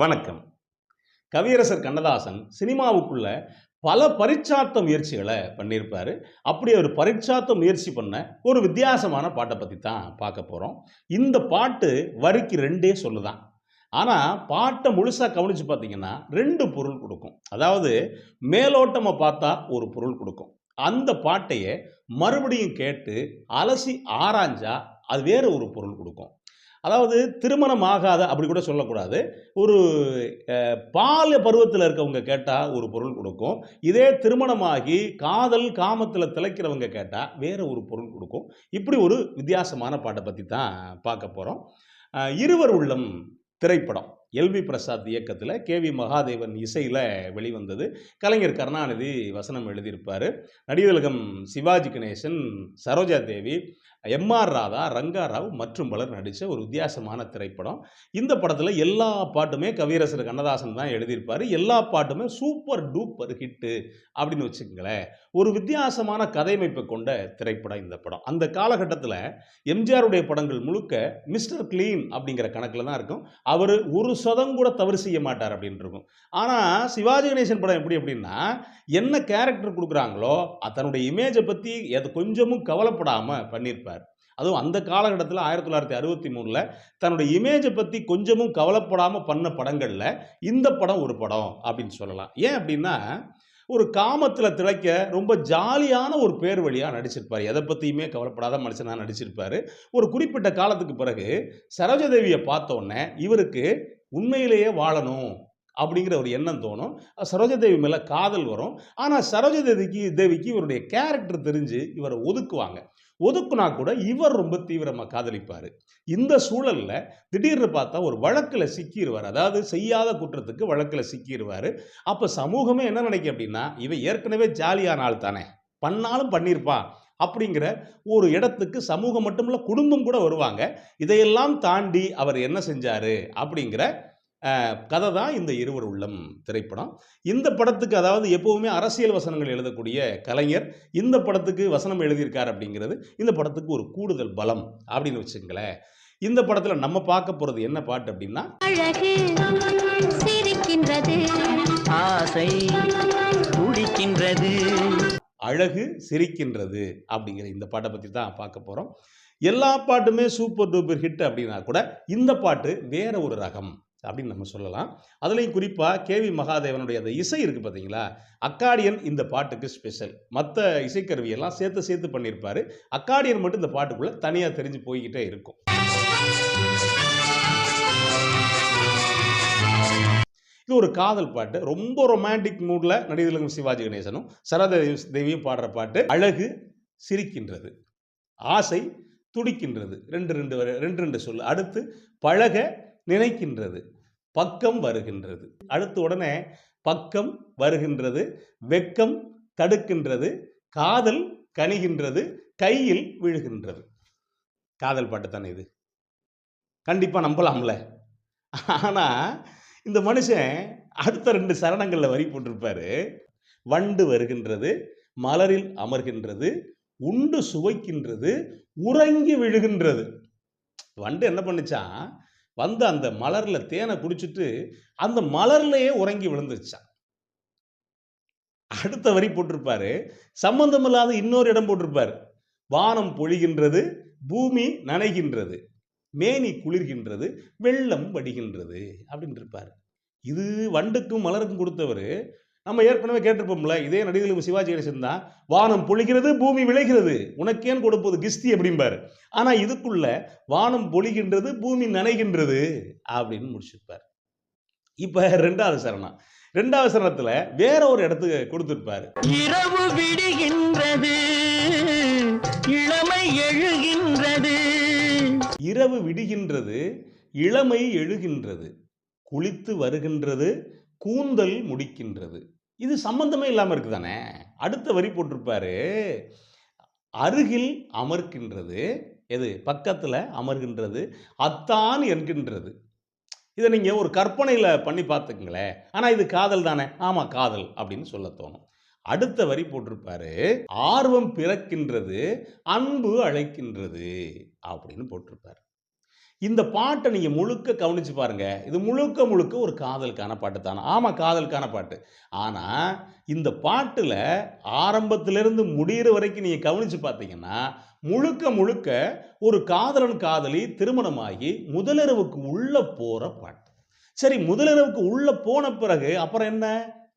வணக்கம். கவியரசர் கண்ணதாசன் சினிமாவுக்குள்ள பல பரீட்சார்த்த முயற்சிகளை பண்ணியிருப்பாரு. அப்படி ஒரு பரிச்சார்த்த முயற்சி பண்ண ஒரு வித்தியாசமான பாட்டை பற்றி தான் பார்க்க போகிறோம் இந்த பாட்டு வரிக்கு ரெண்டே சொல்லுதான். ஆனால் பாட்டை முழுசாக கவனித்து பார்த்தீங்கன்னா ரெண்டு பொருள் கொடுக்கும். அதாவது மேலோட்டமாக பார்த்தா ஒரு பொருள் கொடுக்கும். அந்த பாட்டையே மறுபடியும் கேட்டு அலசி ஆராய்ஞ்சா அது வேறு ஒரு பொருள் கொடுக்கும். அதாவது திருமணம் ஆகாத அப்படி கூட சொல்லக்கூடாது. ஒரு அஹ், பருவத்தில் இருக்கவங்க கேட்டால் ஒரு பொருள் கொடுக்கும். இதே திருமணமாகி காதல் காமத்தில் திளைக்கிறவங்க கேட்டால் வேறு ஒரு பொருள் கொடுக்கும். இப்படி ஒரு வித்தியாசமான பாட்டை பற்றி தான் பார்க்க போகிறோம் இருவர் உள்ளம் திரைப்படம். எல்வி பிரசாத் இயக்கத்தில் கேவி மகாதேவன் இசையில் வெளிவந்தது. கலைஞர் கருணாநிதி வசனம் எழுதியிருப்பார். நடிகர்களும் சிவாஜி கணேசன் சரோஜா தேவி எம்ஆர் ராதா ரங்கா ராவ் மற்றும் பலர் நடித்த ஒரு வித்தியாசமான திரைப்படம். இந்த படத்தில் எல்லா பாட்டுமே கவியரசர் கண்ணதாசன் தான் எழுதியிருப்பார். எல்லா பாட்டுமே சூப்பர் டூப்பர் ஹிட்டு அப்படின்னு வச்சுக்கங்களேன். ஒரு வித்தியாசமான கதையமைப்பை கொண்ட திரைப்படம் இந்த படம். அந்த காலகட்டத்தில் எம்ஜிஆருடைய படங்கள் முழுக்க மிஸ்டர் கிளீன் அப்படிங்கிற கணக்கில் தான் இருக்கும். அவர் ஒரு சதம் கூட தவறு செய்ய மாட்டார் அப்படின்னு இருக்கும் ஆனால் சிவாஜி கணேசன் படம் எப்படி அப்படின்னா என்ன கேரக்டர் கொடுக்குறாங்களோ தன்னுடைய இமேஜை பற்றி எது கொஞ்சமும் கவலைப்படாமல் பண்ணியிருப்பார். அதுவும் அந்த காலகட்டத்தில் ஆயிரத்தி தொள்ளாயிரத்தி அறுபத்தி மூணில் தன்னுடைய இமேஜை பற்றி கொஞ்சமும் கவலைப்படாமல் பண்ண படங்களில் இந்த படம் ஒரு படம் அப்படின்னு சொல்லலாம். ஏன் அப்படின்னா ஒரு காமத்தில் திளைக்க ரொம்ப ஜாலியான ஒரு பேர் வழியாக நடிச்சிருப்பார். எதை பற்றியுமே கவலைப்படாத மனுஷனாக நடிச்சிருப்பார். ஒரு குறிப்பிட்ட காலத்துக்கு பிறகு சரோஜதேவியை பார்த்தோன்னே இவருக்கு உண்மையிலேயே வாழணும் அப்படிங்கிற ஒரு எண்ணம் தோணும். சரோஜதேவி மேலே காதல் வரும். ஆனால் சரோஜதேவிக்கு தேவிக்கு இவருடைய கேரக்டர் தெரிஞ்சு இவரை ஒதுக்குவாங்க. ஒதுக்குனா கூட இவர் ரொம்ப தீவிரமாக காதலிப்பார். இந்த சூழலில் திடீர்னு பார்த்தா ஒரு வழக்கில் சிக்கிடுவார் அதாவது செய்யாத குற்றத்துக்கு வழக்கில் சிக்கிடுவார் அப்போ சமூகமே என்ன நினைக்கும் அப்படின்னா இவன் ஏற்கனவே ஜாலியான ஆள் தானே. பண்ணாலும் பண்ணியிருப்பான் அப்படிங்கிற ஒரு இடத்துக்கு சமூகம் மட்டும் இல்லை குடும்பம் கூட வருவாங்க. இதையெல்லாம் தாண்டி அவர் என்ன செஞ்சார் அப்படிங்கிற கதை தான் இந்த இருவர் உள்ளம் திரைப்படம். இந்த படத்துக்கு அதாவது எப்போவுமே அரசியல் வசனங்கள் எழுதக்கூடிய கலைஞர் இந்த படத்துக்கு வசனம் எழுதியிருக்கார் அப்படிங்கிறது இந்த படத்துக்கு ஒரு கூடுதல் பலம் அப்படின்னு வச்சுங்களேன். இந்த படத்தில் நம்ம பார்க்க போகிறது என்ன பாட்டு அப்படின்னா அழகு சிரிக்கின்றது. ஆசை துடிக்கின்றது. அழகு சிரிக்கின்றது அப்படிங்கிற இந்த பாட்டை பற்றி தான் பார்க்க போகிறோம் எல்லா பாட்டுமே சூப்பர் டூப்பர் ஹிட் அப்படின்னா கூட இந்த பாட்டு வேற ஒரு ரகம் அப்படின்னு நம்ம சொல்லலாம். அதுலேயும் குறிப்பாக கேவி மகாதேவனுடைய அந்த இசை இருக்குது பார்த்தீங்களா அக்காடியன் இந்த பாட்டுக்கு ஸ்பெஷல் மற்ற இசைக்கருவியெல்லாம் சேர்த்து சேர்த்து பண்ணியிருப்பாரு அக்காடியன் மட்டும் இந்த பாட்டுக்குள்ளே தனியாக தெரிஞ்சு போய்கிட்டே இருக்கும். இது ஒரு காதல் பாட்டு ரொம்ப ரொமான்டிக் மூடில் நடிகர்களும் சிவாஜி கணேசனும் சரத தேவியும் பாடுற பாட்டு அழகு சிரிக்கின்றது ஆசை துடிக்கின்றது ரெண்டு ரெண்டு வர ரெண்டு ரெண்டு சொல்லு அடுத்து பழக நினைக்கின்றது பக்கம் வருகின்றது அடுத்து உடனே பக்கம் வருகின்றது வெக்கம் தடுக்கின்றது காதல் கனிகின்றது கையில் விழுகின்றது. காதல் பாட்டு தானே இது? கண்டிப்பாக நம்பலாம்ல. ஆனால் இந்த மனுஷன் அடுத்த ரெண்டு சரணங்களில் வரி போட்டிருப்பாரு. வண்டு வருகின்றது மலரில் அமர்கின்றது உண்டு சுவைக்கின்றது உறங்கி விழுகின்றது. வண்டு என்ன பண்ணுச்சா வந்து அந்த மலரில் தேனை குடிச்சிட்டு அந்த மலர்லேயே உறங்கி விழுந்துருச்சான். அடுத்த வரி போட்டிருப்பாரு. சம்பந்தமில்லாத இன்னொரு இடம் போட்டிருப்பாரு. வானம் பொழிகின்றது பூமி நனைகின்றது. மேனி குளிர்கின்றது வெள்ளம் வடிகின்றது அப்படின்னு இருப்பார். இது வண்டுக்கும் மலருக்கும் கொடுத்தவர் நம்ம ஏற்கனவே கேட்டிருப்போம்ல இதே நடிகர்களுக்கு சிவாஜி கணேசன் தான் வானம் பொழிகிறது பூமி விளைகிறது. உனக்கேன் கொடுப்பது கிஸ்தி அப்படிம்பார். ஆனால் இதுக்குள்ள வானம் பொழிகின்றது பூமி நனைகின்றது அப்படின்னு முடிச்சிருப்பார். இப்போ ரெண்டாவது சரணம். ரெண்டாவது சரணத்தில் வேற ஒரு இடத்துக்கு கொடுத்துருப்பாரு. இரவு விடி இரவு விடுகின்றது இளமை எழுகின்றது குளித்து வருகின்றது கூந்தல் முடிக்கின்றது. இது சம்பந்தமே இல்லாமல் இருக்குதானே? அடுத்த வரி போட்டிருப்பாரு. அருகில் அமர்கின்றது. எது? பக்கத்தில் அமர்கின்றது. அத்தான் என்கின்றது. இதை நீங்கள் ஒரு கற்பனையில் பண்ணி பார்த்துக்குங்களேன். ஆனால் இது காதல் தானே? ஆமாம் காதல் அப்படின்னு சொல்ல தோணும். அடுத்த வரி போட்டிருப்பாரு. ஆர்வம் பிறக்கின்றது அன்பு அழைக்கின்றது அப்படின்னு போட்டிருப்பாரு. இந்த பாட்டை நீங்கள் முழுக்க கவனிச்சு பாருங்க. இது முழுக்க முழுக்க ஒரு காதலுக்கான பாட்டு தானே? ஆமாம் காதலுக்கான பாட்டு. ஆனால் இந்த பாட்டில் ஆரம்பத்திலிருந்து முடிகிற வரைக்கும் நீங்கள் கவனித்து பார்த்தீங்கன்னா முழுக்க முழுக்க ஒரு காதலன் காதலி திருமணமாகி முதலிரவுக்கு உள்ளே போகிற பாட்டு. சரி முதலிரவுக்கு உள்ளே போன பிறகு அப்புறம் என்ன?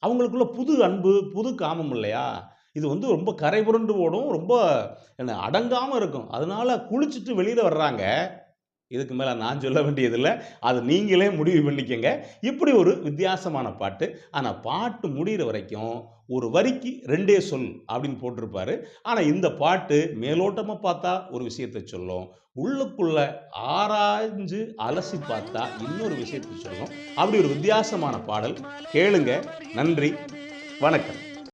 அவங்களுக்குள்ள புது அன்பு புது காமம் இல்லையா? இது வந்து ரொம்ப கரை புரண்டு ஓடும் ரொம்ப என்ன அடங்காமல் இருக்கும். அதனால குளிச்சுட்டு வெளியில் வர்றாங்க. இதுக்கு மேலே நான் சொல்ல வேண்டியதில்லை. அது நீங்களே முடிவு பண்ணிக்கோங்க. இப்படி ஒரு வித்தியாசமான பாட்டு. ஆனால் பாட்டு முடிகிற வரைக்கும் ஒரு வரிக்கு ரெண்டே சொல் அப்படின்னு போட்டிருப்பாரு. ஆனால் இந்த பாட்டு மேலோட்டமாக பார்த்தா ஒரு விஷயத்தை சொல்லும். உள்ளுக்குள்ள ஆராய்ஞ்சு அலசி பார்த்தா இன்னொரு விஷயத்தை சொல்லும். அப்படி ஒரு வித்தியாசமான பாடல். கேளுங்க. நன்றி. வணக்கம்.